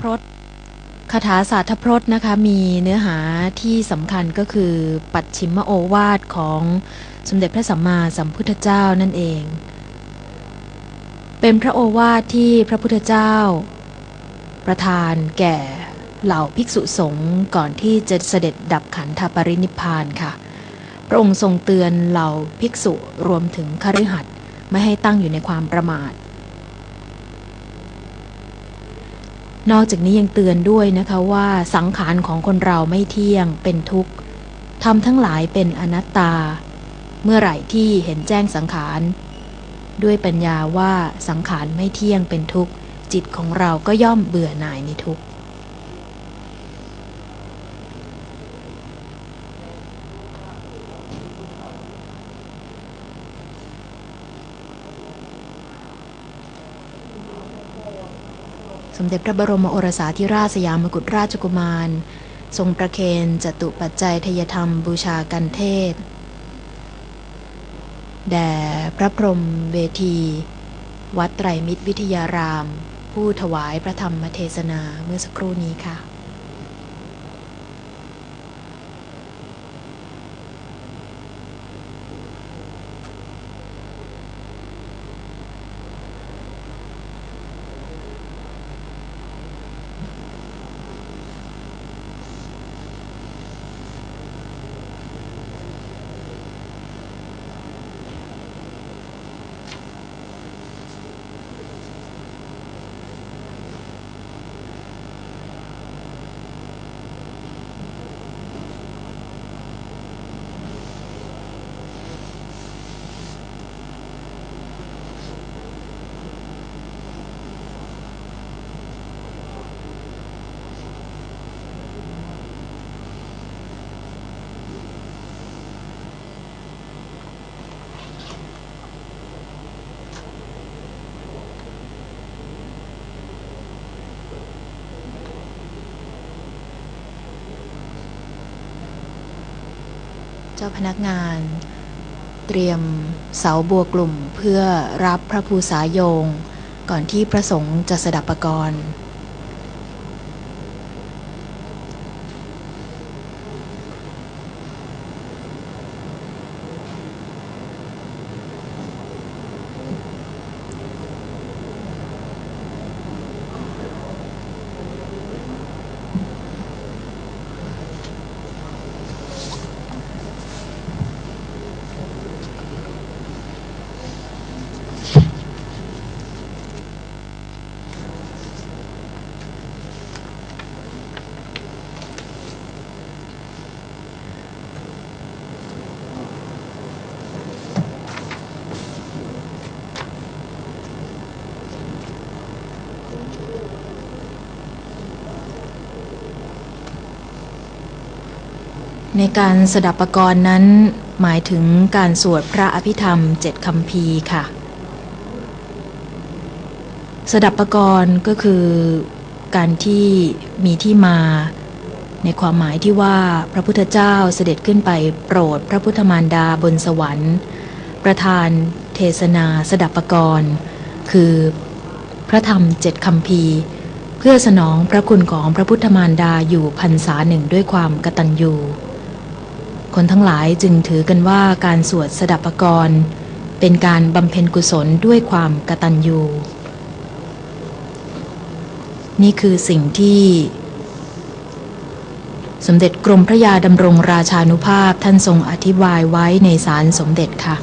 พรตคาถาสาธพรตนะคะมีเนื้อหาที่สำคัญก็คือปัดชิมโอวาทของสมเด็จพระสัมมาสัมพุทธเจ้านั่นเอง เป็นพระโอวาทที่พระพุทธเจ้า ประทานแก่เหล่าภิกษุสงฆ์ก่อนที่จะเสด็จดับขันธปรินิพานค่ะ พระองค์ทรงเตือนเหล่าภิกษุรวมถึงคฤหัสถ์ไม่ให้ตั้งอยู่ในความประมาท นอกจากนี้ยังเตือนด้วยนะคะว่าสังขารของคนเราไม่เที่ยงเป็นทุกข์ทำทั้งหลายเป็นอนัตตา เมื่อไหร่ที่เห็นแจ้งสังขาร ด้วยปัญญาว่าสังขารไม่เที่ยงเป็นทุกข์ จิตของเราก็ย่อมเบื่อหน่ายในทุกข์ มเด็จพระบรมโอรสาธิราชสยามกุฎราชกุมาร ทรงประเคนจตุปัจจัยทยธรรมบูชากันเทศ แด่พระพรหมเวที วัดไตรมิตรวิทยาราม ผู้ถวายพระธรรมเทศนาเมื่อสักครู่นี้ค่ะ เจ้าพนักงาน เตรียมเสาบัวกลุ่มเพื่อรับพระภูษาโยง ก่อนที่พระสงฆ์จะสดับประกรณ์ ในการสดับปกรณ์นั้น หมายถึงการสวดพระอภิธรรมเจ็ดคำพีค่ะ สดับปกรณ์ก็คือการที่มีที่มา ในความหมายที่ว่าพระพุทธเจ้าเสด็จขึ้นไปโปรดพระพุทธมารดาบนสวรรค์ ประธานเทศนาสดับปกรณ์คือพระธรรมเจ็ดคำพีเพื่อสนองพระคุณของพระพุทธมารดาอยู่พรรษาหนึ่งด้วยความกตัญญู คนทั้งหลายจึงถือกันว่าการสวดสดับปกรณ์ เป็นการบำเพ็ญกุศลด้วยความกตัญญูนี่คือสิ่งที่ สมเด็จกรมพระยาดำรงราชานุภาพท่านทรงอธิบายไว้ในสารสมเด็จค่ะ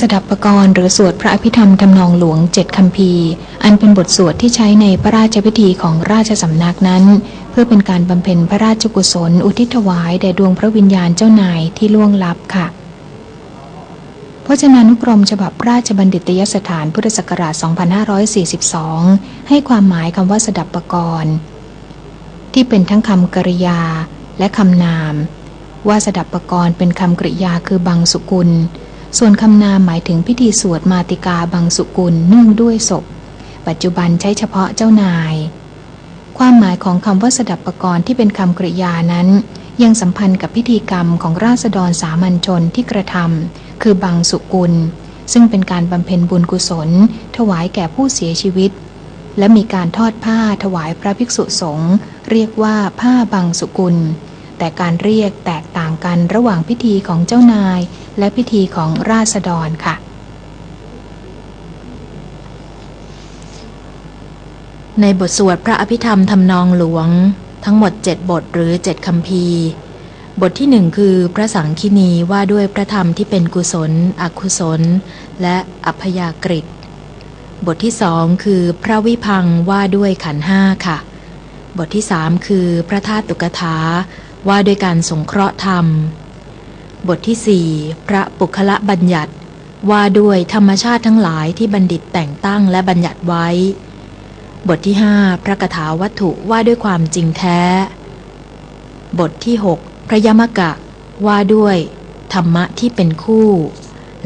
สดับประกรณ์หรือสวดพระอภิธรรมทำนองหลวงเจ็ดคำพีอันเป็นบทสวดที่ใช้ในพระราชพิธีของราชสำนักนั้น เพื่อเป็นการบำเพ็ญพระราชกุศล อุทิศถวายแด่ดวงพระวิญญาณเจ้านายที่ล่วงลับค่ะพจนานุกรมฉบับราชบัณฑิตยสถานพุทธศักราช 2542 ให้ความหมายคำว่าสดับประกรณ์ที่เป็นทั้งคำกริยาและคำนาม ว่าสดับประกรณ์เป็นคำกริยาคือบังสุกุล ส่วนคำนามหมายถึงพิธีสวดมาติกาบังสุกุลนื่งด้วยศพ ปัจจุบันใช้เฉพาะเจ้านาย ความหมายของคำว่าสดับปรกรณ์ที่เป็นคำกริยานั้น ยังสัมพันธ์กับพิธีกรรมของราษฎรสามัญชนที่กระทำคือบังสุกุล ซึ่งเป็นการบำเพ็ญบุญกุศล ถวายแก่ผู้เสียชีวิต และมีการทอดผ้าถวายพระภิกษุสงฆ์เรียกว่าผ้าบังสุกุล แต่การเรียกแตกต่างกันระหว่างพิธีของเจ้านาย และพิธีของราษฎรค่ะ ในบทสวดพระอภิธรรมทำนองหลวง ทั้งหมด 7 บทหรือ 7คำพีร์บทที่หนึ่งคือพระสังคินีว่าด้วยพระธรรมที่เป็นกุศล อกุศล และอัพยากฤิตบทที่สองคือพระวิพังว่าด้วยขันห้าค่ะ บทที่สามคือพระธาตุตุกถาว่าด้วยการสงเคราะห์ธรรม บทที่สี่พระปุคละบัญญัติ ว่าด้วยธรรมชาติทั้งหลายที่บัณฑิตแต่งตั้งและบัญญัติไว้ บทที่ห้าพระกถาวัตถุว่าด้วยความจริงแท้ บทที่หกพระยมกะ ว่าด้วย ธรรมะที่เป็นคู่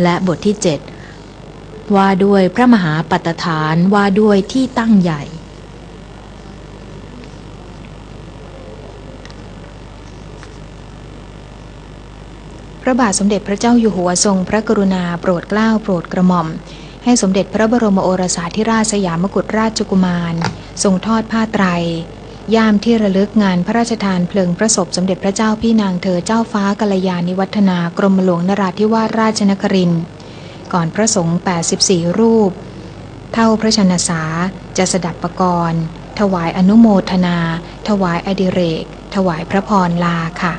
และบทที่เจ็ดว่าด้วยพระมหาปัตฐานว่าด้วยที่ตั้งใหญ่ พระบาทสมเด็จพระเจ้าอยู่หัวทรงพระกรุณาโปรดเกล้าโปรดกระหม่อม ให้สมเด็จพระบรมโอรสาธิราชสยามกุฎราชกุมาร ทรงทอดผ้าไตร ย่ามที่ระลึกงานพระราชทานเพลิงพระศพสมเด็จพระเจ้าพี่นางเธอเจ้าฟ้ากัลยาณิวัฒนากรมหลวงนราธิวาสราชนคริน ก่อนพระสงฆ์ 84 รูป เท่าพระชนสาจะสดับประกรณ์ถวายอนุโมทนา ถวายอดิเรก ถวายพระพรลาค่ะ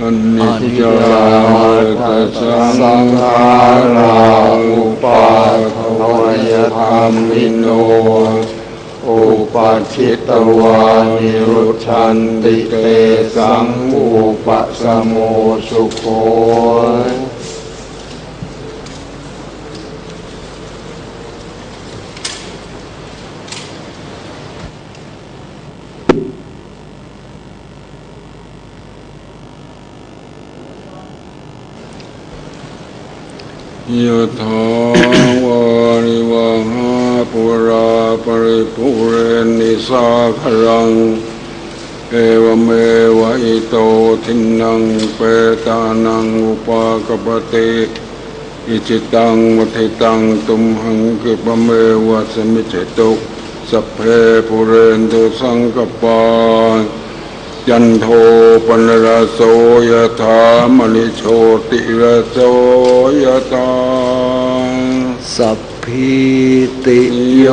อนิจจาตัสสังขาราอุปาทวยธรรมิโน อุปัชชิตวานิรุชันติเตสังอุปสมโมสุโข ยะถาวาริวะหาปุราปริปุเรนิสาครัง เอวเมวะอิโตทินังเปตานังอุปากปติอิจิตังวัฏตังตุมหังกิปเมวะสมิจจตุสัพเพปุเรนตุสังกปา ยันโทปนรโสยธามณิโชติระโสยธาสัพพิติโย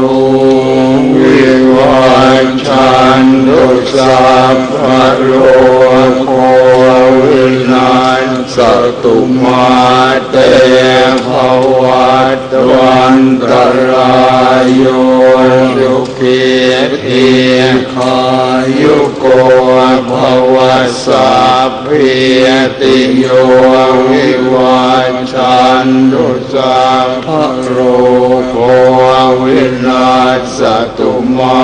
วิวัชชันตุสัพพะโรโควินัส สตุมาเตภวัตวันตรายโยสุขีทีขายุโกภวสัพพิติโยวิวัชชันตุสัพพะโรโควินาสตุมา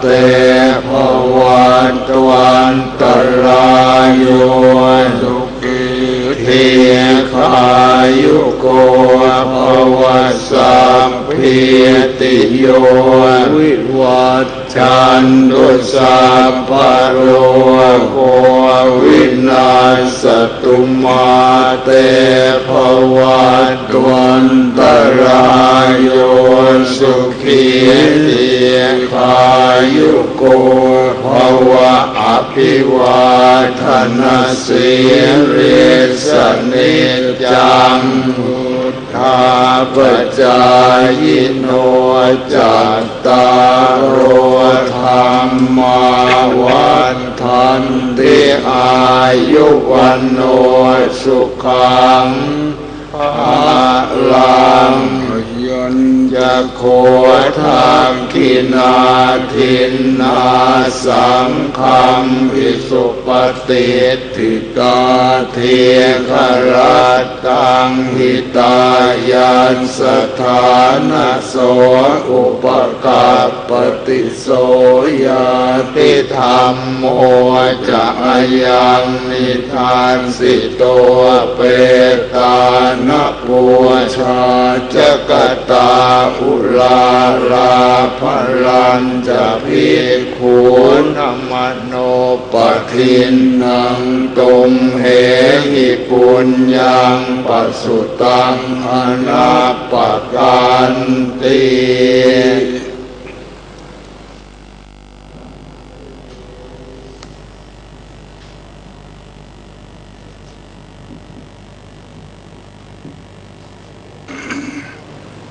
เตภวัตวันตราย เตภวัตวันตรายโยสุขีติขายุโกภวะอภิวาทนาสิริสนิจังพุทธาปจายโนจัตตารโอธรรมาวัฏ ทันติอายุวันโนสุขังอาลัง จะโคทักขินาทินนาสังฆัมภิสุปฏิทิกาเทครัตตังหิตายันสถานโสอุปกัปปติโสยาติธรรมโมจะยังนิทานสิโตเปตานปัวชา จกตาอุลาราพลันจะพิกขุนมโนปทินนังตุมเหหิปุญญังปัสสุตังอนาปกันติ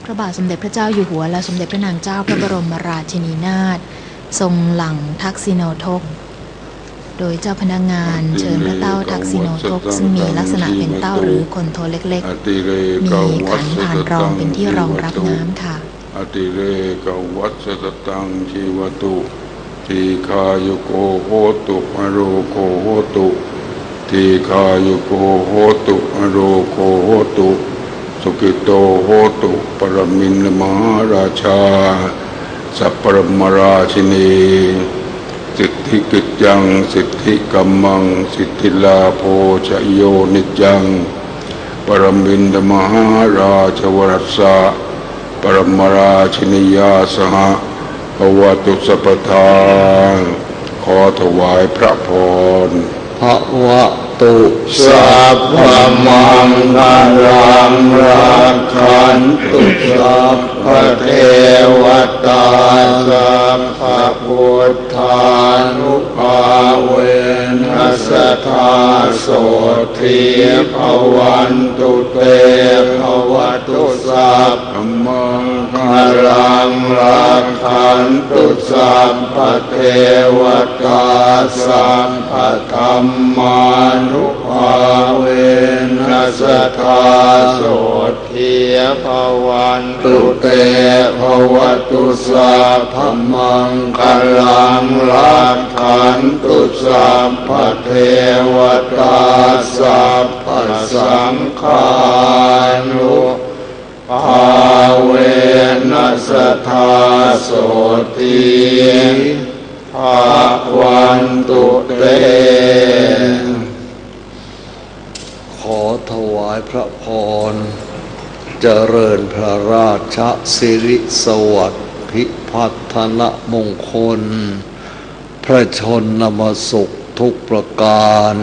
ระบาทสมเด็จพระเจ้าอยู่หัว และสมเด็จพระนางเจ้าพระบรมราชินีนาถทรงหลังทักษิโนทก โดยเจ้าพนักงานเชิญพระเต้าทักษิโนทก ซึ่งมีลักษณะเป็นเต้าหรือคนโทเล็กๆ มีขันผ่านรองเป็นที่รองรับน้ำค่ะ อติเรกวัสสตังชีวตุทีคายุโกโหตุอโรโกโหตุทีคายุโกโหตุอโรโกโหตุ สุกิโตโหตุปรมินมหาราชา สัพปรมราชินีสิทธิกิจยังสิทธิกัมมัง สิทธิลาโภชโยนิจัง ปรมินมหาราชวรสะปรมราชินียาสหะภวตุสัพพทาขอถวายพระพรภะวะ ตุสัพพมังคารังรักขันตุสัพพเทวตาสัพพพุทธานุภาเวนสทาโสทีภวันตุเตภวตุสัพพมังคารัง ขันตุสัพพเทวตาสัพพธรรมานุภาเวนสทาโสทีภวันตุเตภวตุสัพพมังคลังรักขันตุสัพพเทวตาสัพพสังฆานุ ภาเวนัสทาโสติภาวันตุเต ขอถวายพระพร เจริญพระราชสิริสวัสดิ์พิพัฒนมงคล พระชนนมสุขทุกประการ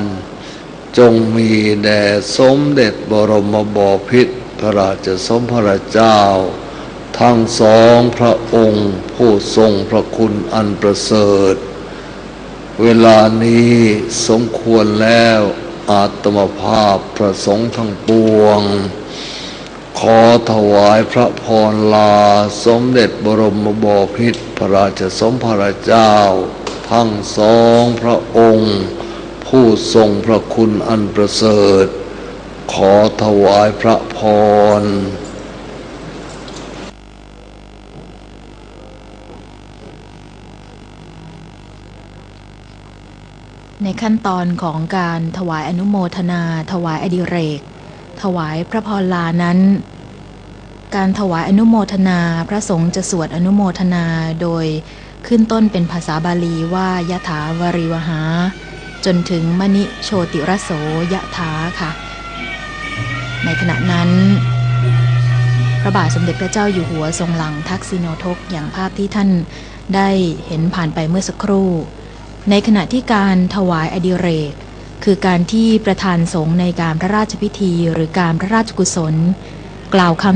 จงมีแด่สมเด็จบรมบพิตรพระราชสมภรเจ้า ทั้งสองพระองค์ผู้ทรงพระคุณอันประเสริฐ เวลานี้สมควรแล้วอาตมภาพพระสงฆ์ทั้งปวง ขอถวายพระพรลาสมเด็จบรมบพิตรพระราชสมภารเจ้า ทั้งสองพระองค์ ผู้ทรงพระคุณอันประเสริฐ ขอถวายพระพรในขั้นตอนของการถวายอนุโมทนา ถวายอดิเรก ถวายพระพรลานั้น การถวายอนุโมทนาพระสงฆ์จะสวดอนุโมทนาโดยขึ้นต้นเป็นภาษาบาลีว่ายะถาวริวหา จนถึงมณิโชติรโสยะถาค่ะ ในขณะนั้น พระบาทสมเด็จพระเจ้าอยู่หัวทรงหลังทักษิโนทกอย่างภาพที่ท่านได้เห็นผ่านไปเมื่อสักครู่ ในขณะที่การถวายอดิเรก คือการที่ประธานสงฆ์ในการพระราชพิธีหรือการพระราชกุศล กล่าวคำ